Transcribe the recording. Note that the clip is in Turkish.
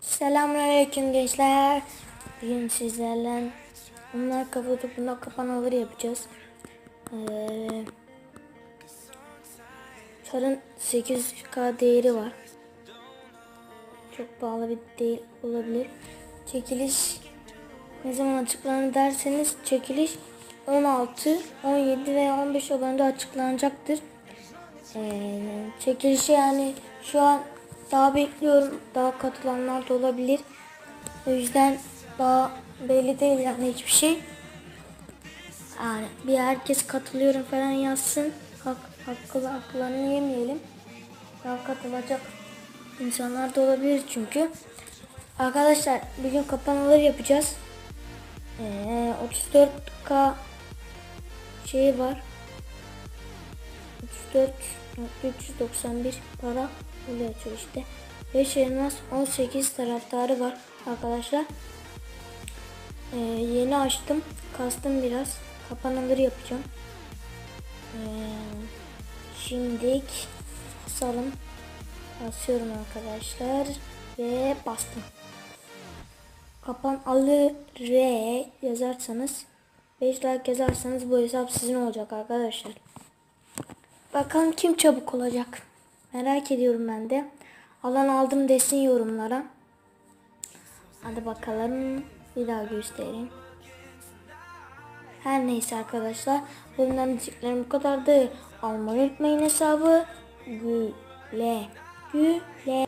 Selamünaleyküm gençler. Bugün sizlerle bunlar kafa topunda kapanaları yapacağız. Ee, Çarın 800k değeri var. Çok pahalı bir değil olabilir. Çekiliş ne zaman açıklanır derseniz çekiliş 16, 17 ve 15 oranında açıklanacaktır. Ee, çekilişi yani şu an daha bekliyorum. Daha katılanlar da olabilir. O yüzden daha belli değil yani hiçbir şey. Yani bir herkes katılıyorum falan yazsın. Hak, hakkı, haklarını yemeyelim. Daha katılacak insanlar da olabilir çünkü. Arkadaşlar bugün kapamaları yapacağız. Ee, 34k şey var. 34 391 para oluyor işte. 5 elmas 18 taraftarı var arkadaşlar. Ee, yeni açtım. Kastım biraz. Kapananları yapacağım. Ee, şimdilik basalım. Basıyorum arkadaşlar. Ve bastım. Kapan alı R yazarsanız 5 like yazarsanız bu hesap sizin olacak arkadaşlar. Bakalım kim çabuk olacak. Merak ediyorum ben de. Alan aldım desin yorumlara. Hadi bakalım. Bir daha göstereyim. Her neyse arkadaşlar. Bundan diyeceklerim bu kadardı. Almayı unutmayın hesabı. Güle. Güle.